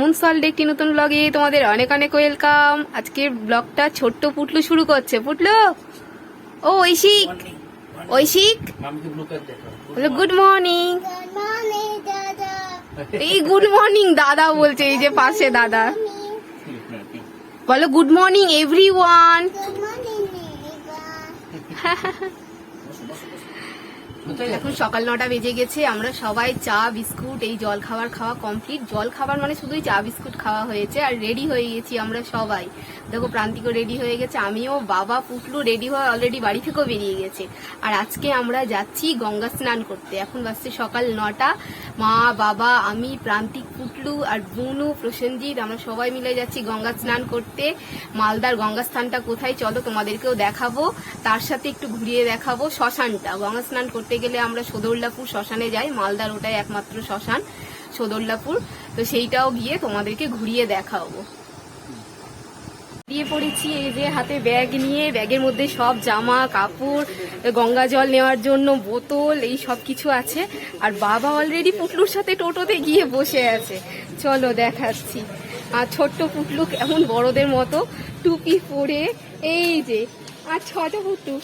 মুনসল্ড একটি নতুন ব্লগে তোমাদের অনেক অনেক ওয়েলকাম আজকের ব্লগটা ছোট্ট পুটলু শুরু করছে। পুটলু? ও ঐশিক। ঐশিক? Good morning. এই গুড মর্নিং দাদা বলছে এই যে পাশে দাদা। বলো গুড মর্নিং Nina. কোথায় এখন সকাল নটা বেজে গেছে, আমরা সবাই চা, বিস্কুট, এই জল খাবার খাওয়া কমপ্লিট জল খাবার মানে শুধুই চা, বিস্কুট খাওয়া হয়েছে আর রেডি হয়ে গেছি আমরা সবাই। দেখো, প্রান্তিকও রেডি হয়ে গেছে, আমিও, বাবা, পুটলু রেডি হয়ে অলরেডি বাড়ি থেকেও বেরিয়ে গেছে। আর আজকে আমরা যাচ্ছি গঙ্গা স্নান করতে। এখন বাসছে সকাল নটা। মা, বাবা, আমি, প্রান্তিক, পুটলু আর বুনু, প্রসেনজিৎ, আমরা সবাই মিলে যাচ্ছি গঙ্গা স্নান করতে। মালদার গঙ্গা স্থানটা কোথায়? চলো তোমাদেরকেও দেখাবো। তার সাথে একটু ঘুরিয়ে দেখাবো শ্মশানটা। গঙ্গা স্নান করতে গেলে আমরা সদরলাপুর শ্মশানে যাই, মালদার ওটাই একমাত্র শ্মশান সদরলাপুর তো সেইটাও গিয়ে তোমাদেরকে ঘুরিয়ে দেখাবো। দিয়ে পড়েছি এই যে হাতে ব্যাগ নিয়ে, ব্যাগের মধ্যে সব জামা, কাপড়, গঙ্গা জল নেওয়ার জন্য বোতল, এই সব কিছু আছে। আর বাবা অলরেডি পুটলুর সাথে টোটোতে গিয়ে বসে আছে। চলো দেখাচ্ছি। আর ছোট্ট পুটলু এমন বড়দের মতো, টুপি পরে, এই যে, আর ছটা পুটলু।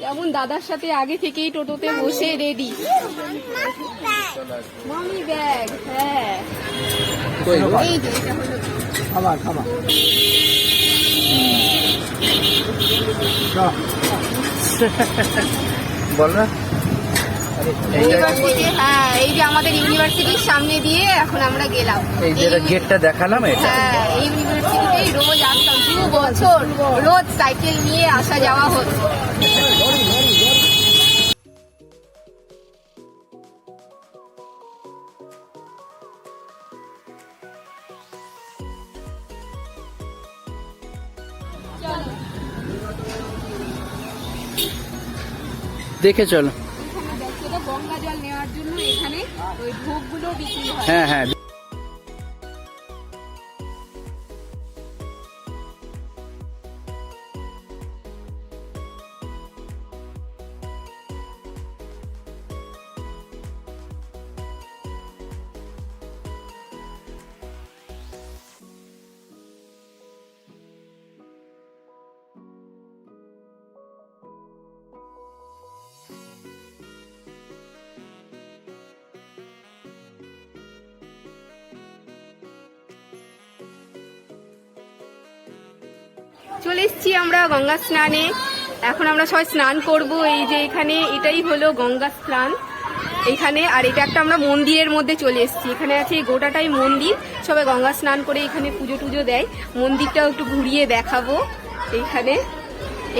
যেমন দাদার সাথে আগে থেকেই টোটোতে বসে রেডি মামি ব্যাগ হ্যাঁ। এই যে এটা হলো খাবার খাবার। বল না। ইউনিভার্সিটি হ্যাঁ এই যে আমাদের ইউনিভার্সিটির সামনে দিয়ে এখন আমরা গেলাম। এই যে এই- গেটটা দেখালাম এটা। হ্যাঁ এই ইউনিভার্সিটিতেই রোজ আসতাম দু বছর রোজ সাইকেল নিয়ে আসা যাওয়া হতো দেখে চলো। গঙ্গা জল নেওয়ার জন্য এখানে ওই ভোগগুলো বিক্রি হয়। হ্যাঁ হ্যাঁ। চলে এসেছি আমরা গঙ্গা স্নানে। এখন আমরা সবাই স্নান করব। এই যে এখানে এটাই হলো গঙ্গা স্নান। এখানে, আর এটা একটা আমরা মন্দিরের মধ্যে চলে এসেছি। এখানে আছে এই গোটাটাই মন্দির। সবাই গঙ্গা স্নান করে এখানে পুজো টুজো দেয়। মন্দিরটাও একটু ঘুরিয়ে দেখাবো এইখানে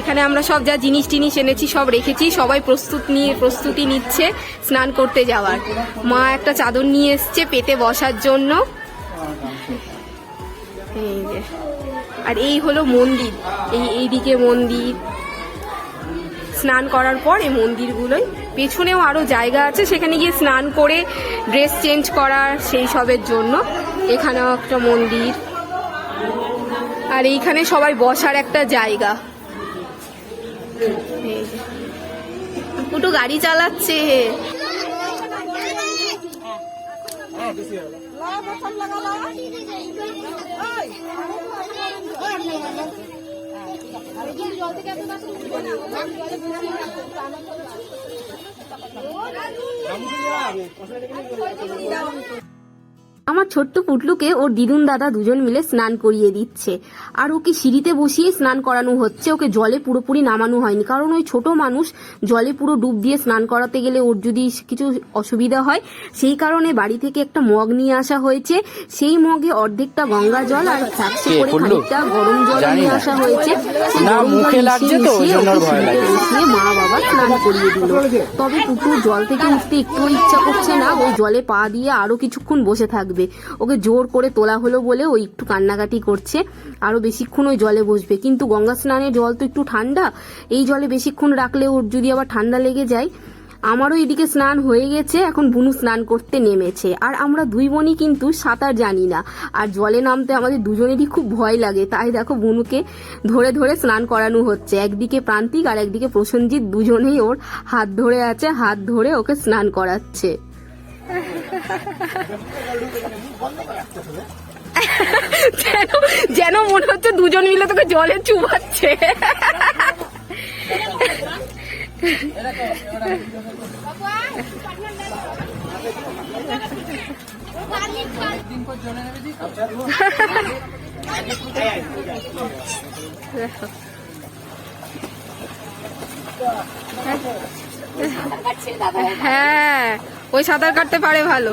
এখানে আমরা সব যা জিনিস টিনিস এনেছি, সব রেখেছি। সবাই প্রস্তুত নিয়ে, প্রস্তুতি নিচ্ছে স্নান করতে যাওয়ার। মা একটা চাদর নিয়ে এসছে পেতে বসার জন্য। এই যে। আর এই হলো মন্দির। এই এইদিকে মন্দির। স্নান করার পর এই মন্দিরগুলোই পেছনেও আরও জায়গা আছে, সেখানে গিয়ে স্নান করে ড্রেস চেঞ্জ করার সেই সবের জন্য। এখানেও একটা মন্দির। আর এইখানে সবাই বসার একটা জায়গা। পুটু গাড়ি চালাচ্ছে। জল থেকে আমার ছোট্ট পুটলুকে ওর দিদুন দাদা দুজন মিলে স্নান করিয়ে দিচ্ছে। আর ওকে সিঁড়িতে বসিয়ে স্নান করানো হচ্ছে। ওকে জলে পুরোপুরি নামানো হয়নি। কারণ ওই ছোট মানুষ জলে পুরো ডুব দিয়ে স্নান করাতে গেলে ওর যদি কিছু অসুবিধা হয় সেই কারণে বাড়ি থেকে একটা মগ নিয়ে আসা হয়েছে। সেই মগে অর্ধেকটা গঙ্গা জল আর ফ্লাক্সে কে, করে খানিকটা গরম জল নিয়ে আসা হয়েছে। বসিয়ে মা বাবা স্নান করিয়ে দিল। তবে পুকুর জল থেকে উঠতে একটু ইচ্ছা করছে না। ওই জলে পা দিয়ে আরও কিছুক্ষণ বসে থাকবে। ওকে জোর করে তোলা হলো বলে ওই একটু কান্নাকাটি করছে, আরও বেশিক্ষণ ওই জলে বসবে। কিন্তু গঙ্গা স্নানের জল তো একটু ঠান্ডা, এই জলে বেশিক্ষণ রাখলে ওর যদি আবার ঠান্ডা লেগে যায়, আমারও এদিকে স্নান হয়ে গেছে, এখন বুনু স্নান করতে নেমেছে। আর আমরা দুই বোনই কিন্তু সাঁতার জানি না, আর জলে নামতে আমাদের দুজনেরই খুব ভয় লাগে। তাই দেখো বুনুকে ধরে ধরে স্নান করানো হচ্ছে। একদিকে প্রান্তিক আর একদিকে প্রসেনজিৎ, দুজনেই ওর হাত ধরে আছে, হাত ধরে ওকে স্নান করাচ্ছে। যেন যেন মনে হচ্ছে দুজন মিলে তোকে জলে চুবাচ্ছে। হ্যাঁ ওই সাঁতার কাটতে পারে ভালো।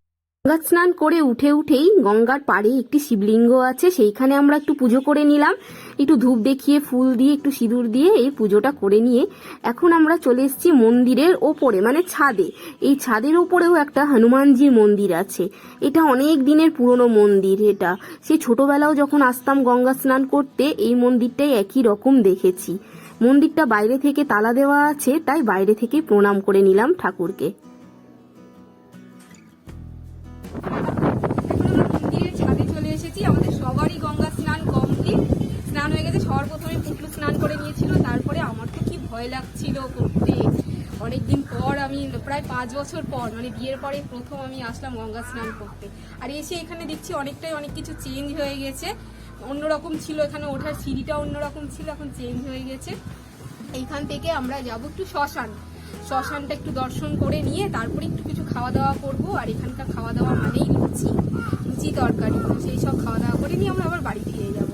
গঙ্গা স্নান করে উঠে উঠেই গঙ্গার পাড়ে একটি শিবলিঙ্গ আছে, সেইখানে আমরা একটু পুজো করে নিলাম। একটু ধূপ দেখিয়ে, ফুল দিয়ে, একটু সিঁদুর দিয়ে এই পুজোটা করে নিয়ে এখন আমরা চলে এসেছি মন্দিরের ওপরে মানে ছাদে। এই ছাদের ওপরেও একটা হনুমানজির মন্দির আছে। এটা অনেক দিনের পুরনো মন্দির এটা। সে ছোটবেলাও যখন আসতাম গঙ্গা স্নান করতে, এই মন্দিরটাই একই রকম দেখেছি। মন্দিরটা বাইরে থেকে তালা দেওয়া আছে, তাই বাইরে থেকে প্রণাম করে নিলাম ঠাকুরকে। চলে এসেছি। আমাদের সবারই গঙ্গা স্নান স্নান হয়ে গেছে স্নান করে নিয়েছিল, তারপরে আমার তো কি ভয় লাগছিল করতে। পর আমি, প্রায় পাঁচ বছর পর মানে বিয়ের পরে প্রথম আমি আসলাম গঙ্গা স্নান করতে। আর এসে এখানে দেখছি অনেকটাই অনেক কিছু চেঞ্জ হয়ে গেছে। অন্যরকম ছিল এখানে, ওঠার সিঁড়িটা অন্যরকম ছিল, এখন চেঞ্জ হয়ে গেছে। এইখান থেকে আমরা যাব একটু শ্মশান। শ্মশানটা একটু দর্শন করে নিয়ে তারপরে একটু কিছু খাওয়া দাওয়া করব, আর এখানকার খাওয়া দাওয়া মানেই লুচি লুচি তরকারি। সেই সব খাওয়া দাওয়া করে নিয়ে আমরা আবার বাড়ি ফিরে যাব।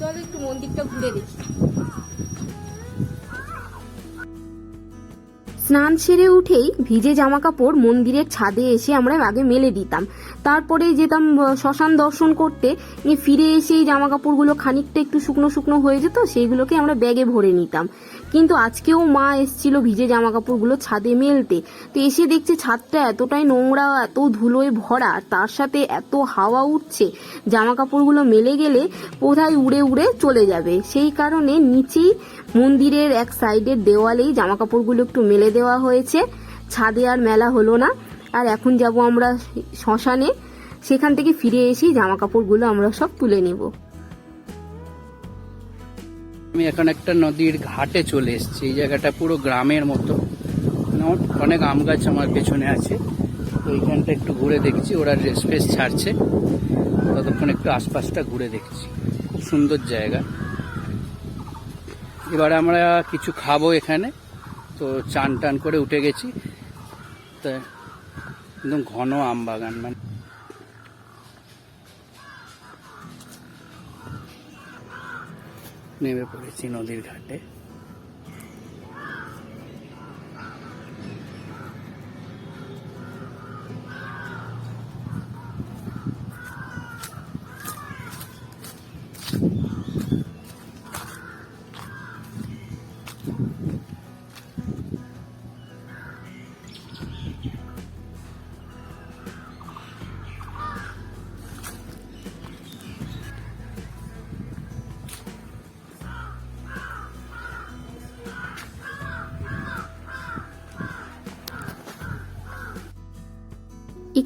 চলো একটু মন্দিরটা ঘুরে দেখি। স্নান সেরে উঠেই ভিজে জামা কাপড় মন্দিরের ছাদে এসে আমরা আগে মেলে দিতাম। তারপরে যেতাম শ্মশান দর্শন করতে ফিরে এসে এই জামা কাপড়গুলো খানিকটা একটু শুকনো শুকনো হয়ে যেত, সেইগুলোকে আমরা ব্যাগে ভরে নিতাম। কিন্তু আজকেও মা এসছিল ভিজে জামা কাপড়গুলো ছাদে মেলতে। তো এসে দেখছে ছাদটা এতটাই নোংরা, এত ধুলোয় ভরা তার সাথে এত হাওয়া উঠছে। জামা কাপড়গুলো মেলে গেলে কোথায় উড়ে উড়ে চলে যাবে। সেই কারণে নিচেই মন্দিরের এক সাইডের দেওয়ালেই জামা কাপড়গুলো একটু মেলে দেওয়া হয়েছে। ছাদে আর মেলা হলো না। আর এখন যাব আমরা শ্মশানে। সেখান থেকে ফিরে এসে জামা কাপড়গুলো আমরা সব তুলে নেব। আমি এখন একটা নদীর ঘাটে চলে এসেছি। এই জায়গাটা পুরো গ্রামের মতো। মানে অনেক আম গাছ আমার পেছনে আছে। তো এইখানটা একটু ঘুরে দেখছি, ওরা রেসপেস ছাড়ছে। ততক্ষণ একটু আশপাশটা ঘুরে দেখছি। খুব সুন্দর জায়গা। এবার আমরা কিছু খাব এখানে। তো চান টান করে উঠে গেছি। তা একদম ঘন আম বাগান মানে নেমে পড়েছি নদীর ঘাটে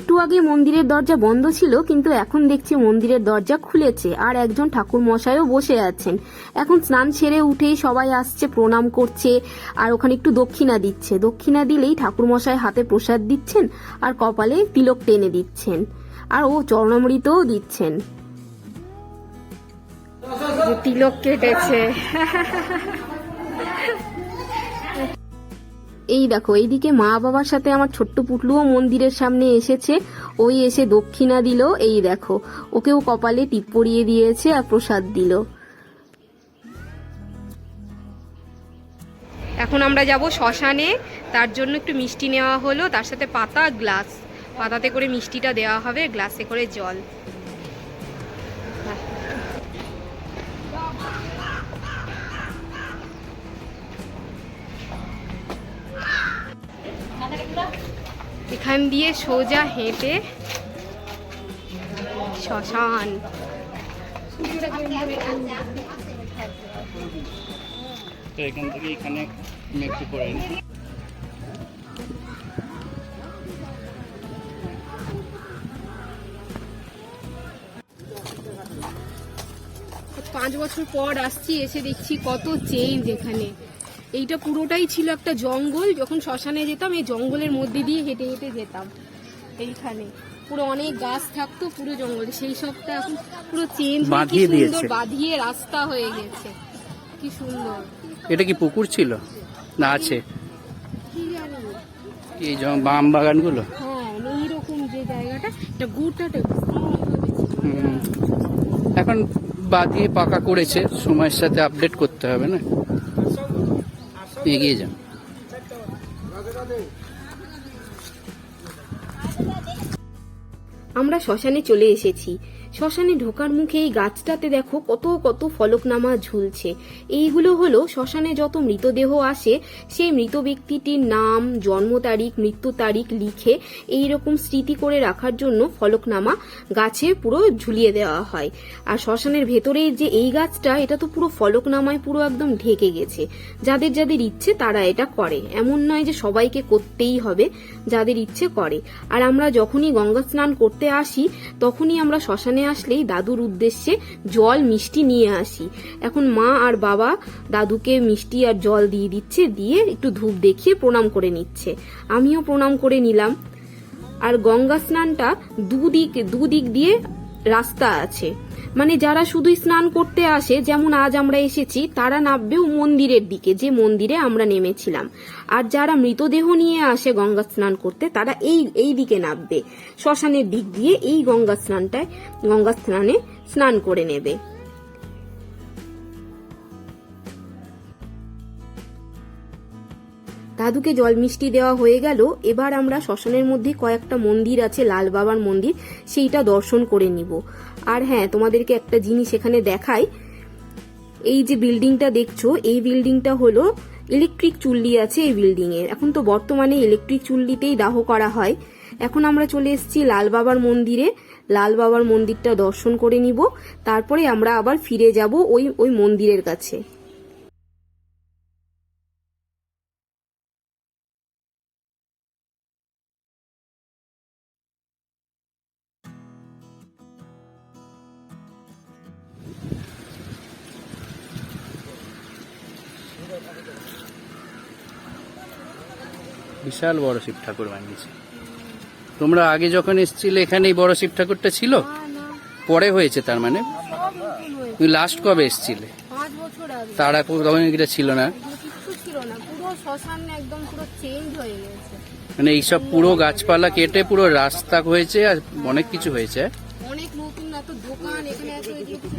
একটু আগে মন্দিরের দরজা বন্ধ ছিল, কিন্তু এখন দেখছি মন্দিরের দরজা খুলেছে আর একজন ঠাকুর মশাইও বসে আছেন। এখন স্নান সেরে উঠেই সবাই আসছে, প্রণাম করছে আর ওখানে একটু দক্ষিণা দিচ্ছে। দক্ষিণা দিলেই ঠাকুর মশাই হাতে প্রসাদ দিচ্ছেন আর কপালে তিলক টেনে দিচ্ছেন আর ও চরণামৃতও দিচ্ছেন। তিলক কেটেছে। এই দেখো, এইদিকে মা বাবার সাথে আমার ছোট্ট পুটলুও মন্দিরের সামনে এসেছে। ওই এসে দক্ষিণা দিল, এই দেখো, ওকেও কপালে টিপ পরিয়ে দিয়েছে আর প্রসাদ দিল। এখন আমরা যাব শ্মশানে, তার জন্য একটু মিষ্টি নেওয়া হলো, তার সাথে পাতা, গ্লাস। পাতাতে করে মিষ্টিটা দেওয়া হবে, গ্লাসে করে জল। এখান দিয়ে সোজা হেঁটে শ্মশান। তো এখান থেকে এখানে আমি করে পাঁচ বছর পর আসছি এসে দেখছি কত চেঞ্জ এখানে। এইটা পুরোটাই ছিল একটা জঙ্গল। যখন শ্মশানে যেতাম এই জঙ্গলের মধ্যে দিয়ে হেঁটে হেঁটে যেতাম। এইখানে। পুরো অনেক গাছ থাকতো পুরো জঙ্গলে। সেই সবটা এখন পুরো চেঞ্জ বাঁধিয়ে দিয়েছে। বাঁধিয়ে রাস্তা হয়ে গেছে। কি সুন্দর। এটা কি পুকুর ছিল? না আছে। কি জানি এই বাম বাগানগুলো? হ্যাঁ এইরকম যে জায়গাটা এটা গোটাটা এখন বাদিয়ে পাকা করেছে। সময়ের সাথে আপডেট করতে হবে না? এগিয়ে যান। আমরা শ্মশানে চলে এসেছি। শ্মশানে ঢোকার মুখে এই গাছটাতে দেখো কত কত ফলকনামা ঝুলছে। এইগুলো হলো শ্মশানে যত মৃতদেহ আসে, সেই মৃত ব্যক্তিটির নাম, জন্ম তারিখ, মৃত্যু তারিখ লিখে এই রকম স্মৃতি করে রাখার জন্য ফলকনামা গাছে পুরো ঝুলিয়ে দেওয়া হয়। আর শ্মশানের ভেতরে যে এই গাছটা, এটা তো পুরো ফলকনামায় পুরো একদম ঢেকে গেছে। যাদের যাদের ইচ্ছে তারা এটা করে। এমন নয় যে সবাইকে করতেই হবে, যাদের ইচ্ছে করে। আর আমরা যখনই গঙ্গা স্নান করতে আসি, তখনই আমরা শ্মশানে আসলেই দাদুর উদ্দেশ্যে জল মিষ্টি নিয়ে আসি। এখন মা আর বাবা দাদুকে মিষ্টি আর জল দিয়ে দিচ্ছে, দিয়ে একটু ধূপ দেখিয়ে প্রণাম করে নিচ্ছে। আমিও প্রণাম করে নিলাম। আর গঙ্গা স্নানটা দুদিক দুদিক দিয়ে রাস্তা আছে। মানে যারা শুধুই স্নান করতে আসে, যেমন আজ আমরা এসেছি, তারা নামবেও মন্দিরের দিকে, যে মন্দিরে আমরা নেমেছিলাম। আর যারা মৃতদেহ নিয়ে আসে গঙ্গা স্নান করতে, তারা এই এই দিকে নামবে। শ্মশানের দিক দিয়ে এই গঙ্গা স্নানটায়, গঙ্গা স্নানে স্নান করে নেবে। দাদুকে জল মিষ্টি দেওয়া হয়ে গেল। এবার আমরা শ্মশানের মধ্যে কয়েকটা মন্দির আছে, লাল বাবার মন্দির, সেইটা দর্শন করে নিব। আর হ্যাঁ তোমাদেরকে একটা জিনিস এখানে দেখাই। এই যে বিল্ডিংটা দেখছ, এই বিল্ডিংটা হলো ইলেকট্রিক চুল্লি আছে এই বিল্ডিং এর এখন তো বর্তমানে ইলেকট্রিক চুল্লিতেই দাহ করা হয়। এখন আমরা চলে এসেছি লাল বাবার মন্দিরে। লাল বাবার মন্দিরটা দর্শন করে নিব। তারপরে আমরা আবার ফিরে যাব ওই ওই মন্দিরের কাছে। বিশাল বড় শিব ঠাকুর বানিয়েছে। তোমরা আগে যখন এসেছিলে এখানে এই বড় শিব ঠাকুরটা ছিল? পরে হয়েছে তার মানে? তুমি লাস্ট কবে এসেছিলে? পাঁচ বছর আগে। তার তখন এটা ছিল না? এগুলো কিচ্ছু ছিল না। পুরো শ্মশান একদম পুরো চেঞ্জ হয়ে গেছে। মানে এইসব পুরো গাছপালা কেটে পুরো রাস্তা হয়েছে আর অনেক কিছু হয়েছে। অনেক নতুন এত দোকান এখানে এত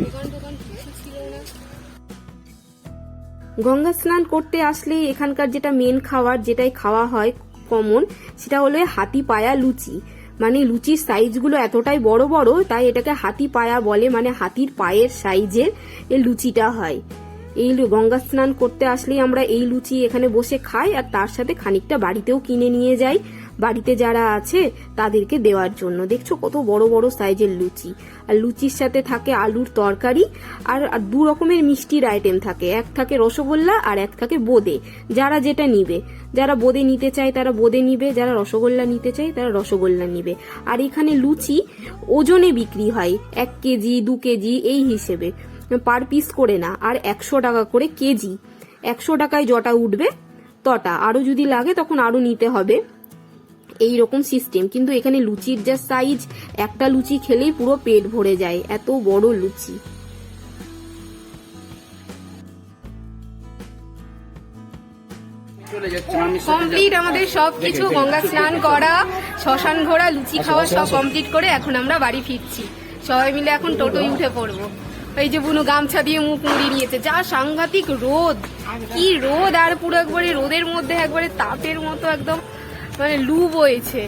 দোকান দোকান কিছু ছিল না। গঙ্গা স্নান করতে আসলে এখানকার যেটা মেন খাবার যেটাই খাওয়া হয় কমন সেটা হলো হাতি পায়া লুচি। মানে লুচির সাইজগুলো এতটাই বড় বড়, তাই এটাকে হাতি পায়া বলে মানে হাতির পায়ের সাইজের লুচিটা হয়। এই গঙ্গা স্নান করতে আসলেই আমরা এই লুচি এখানে বসে খাই আর তার সাথে খানিকটা বাড়িতেও কিনে নিয়ে যাই। বাড়িতে যারা আছে, তাদেরকে দেওয়ার জন্য। দেখছ কত বড় বড় সাইজের লুচি। আর লুচির সাথে থাকে আলুর তরকারি আর দু রকমের মিষ্টির আইটেম থাকে। এক থাকে রসগোল্লা আর এক থাকে বোদে। যারা যেটা নিবে। যারা বোদে নিতে চায় তারা বোদে নিবে। যারা রসগোল্লা নিতে চায় তারা রসগোল্লা নিবে। আর এখানে লুচি ওজনে বিক্রি হয়। এক কেজি, দু কেজি, এই হিসেবে। পার পিস করে না আর একশো টাকা করে কেজি। একশো টাকায় জটা উঠবে তটা। আরও যদি লাগে তখন আরও নিতে হবে। এই রকম সিস্টেম কিন্তু এখানে লুচির যা সাইজ একটা লুচি খেলেই পুরো পেট ভরে যায়। এত বড় লুচি। কমপ্লিট আমাদের সব কিছু গঙ্গা স্নান করা শ্মশান ঘোরা লুচি খাওয়া সব কমপ্লিট করে এখন আমরা বাড়ি ফিরছি। সবাই মিলে এখন টোটোয় উঠে পড়ব। এই যে বুনু গামছা দিয়ে মুখ মুড়ি নিয়েছে। যা সাংঘাতিক রোদ। কি রোদ, আর পুরো একবারে রোদের মধ্যে একবারে তাপের মতো একদম মানে লু বইছে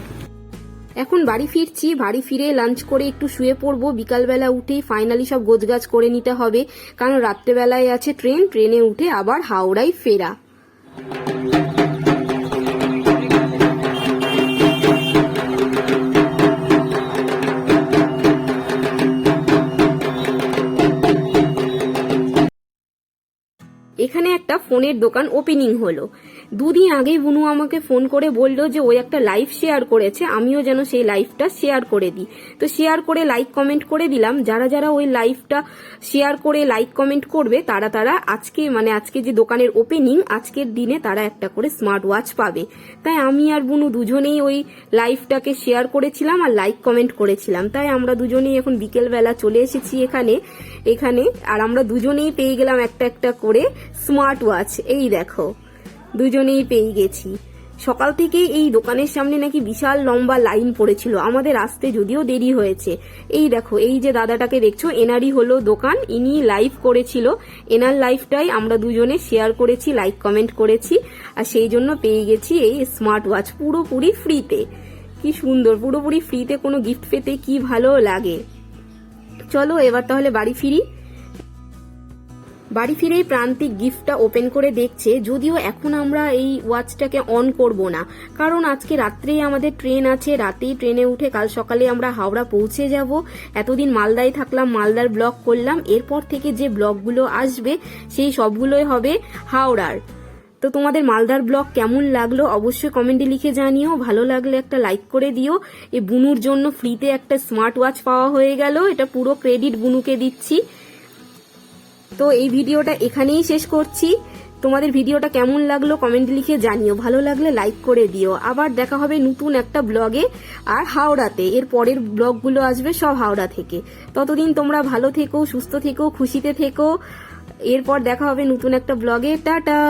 এখন বাড়ি ফিরছি, বাড়ি ফিরে লাঞ্চ করে একটু শুয়ে পড়ব। বিকালবেলা উঠেই ফাইনালি সব গোছগাছ করে নিতে হবে। কারণ রাত্রেবেলায় আছে ট্রেন ট্রেনে উঠে আবার হাওড়ায় ফেরা। একটা ফোনের দোকান ওপেনিং হলো। দুদিন আগেই বুনু আমাকে ফোন করে বলল যে, ওই একটা লাইভ শেয়ার করেছে, আমিও যেন সেই লাইভটা শেয়ার করে দিই। তো শেয়ার করে লাইক কমেন্ট করে দিলাম। যারা যারা ওই লাইভটা শেয়ার করে লাইক কমেন্ট করবে, তারা তারা আজকে মানে আজকে যে দোকানের ওপেনিং আজকের দিনে তারা একটা করে স্মার্ট ওয়াচ পাবে। তাই আমি আর বুনু দুজনেই ওই লাইভটাকে শেয়ার করেছিলাম আর লাইক কমেন্ট করেছিলাম। তাই আমরা দুজনেই এখন বিকেলবেলা চলে এসেছি এখানে। এখানে। আর আমরা দুজনেই পেয়ে গেলাম একটা একটা করে স্মার্ট ওয়াচ এই দেখো, দুজনেই পেয়ে গেছি। সকাল থেকে এই দোকানের সামনে নাকি বিশাল লম্বা লাইন পড়েছিল। আমাদের আসতে যদিও দেরি হয়েছে। এই দেখো, এই যে দাদাটাকে দেখছ, এনারই হলো দোকান। ইনি লাইভ করেছিল। এনার লাইভটাই আমরা দুজনে শেয়ার করেছি লাইক কমেন্ট করেছি। আর সেই জন্য পেয়ে গেছি এই স্মার্ট ওয়াচ পুরোপুরি ফ্রিতে কি সুন্দর, পুরোপুরি ফ্রিতে কোনো গিফট পেতে কি ভালো লাগে। চলো এবার তাহলে বাড়ি ফিরি। বাড়ি ফিরেই প্রান্তিক গিফটটা ওপেন করে দেখছে, যদিও এখন আমরা এই ওয়াচটাকে অন করব না। কারণ আজকে রাত্রেই আমাদের ট্রেন আছে, রাতেই ট্রেনে উঠে কাল সকালে আমরা হাওড়া পৌঁছে যাব। এতদিন মালদায় থাকলাম, মালদার ব্লগ করলাম, এরপর থেকে যে ব্লগগুলো আসবে, সেই সবগুলোই হবে হাওড়ার। তো তোমাদের মালদার ব্লগ কেমন লাগল অবশ্যই কমেন্টে লিখে জানিও। ভালো লাগলে একটা লাইক করে দিও। এই বুনুর জন্য ফ্রিতে একটা স্মার্ট ওয়াচ পাওয়া হয়ে গেল। এটা পুরো ক্রেডিট বুনুকে দিচ্ছি। তো এই ভিডিওটা এখানেই শেষ করছি। তোমাদের ভিডিওটা কেমন লাগল কমেন্ট লিখে জানিও। ভালো লাগলে লাইক করে দিও। আবার দেখা হবে নতুন একটা ব্লগে আর হাওড়াতে। এর পরের ব্লগগুলো আসবে সব হাওড়া থেকে। ততদিন তোমরা ভালো থেকো, সুস্থ থেকো, খুশিতে থেকো। এরপর দেখা হবে নতুন একটা ব্লগে। টাটা!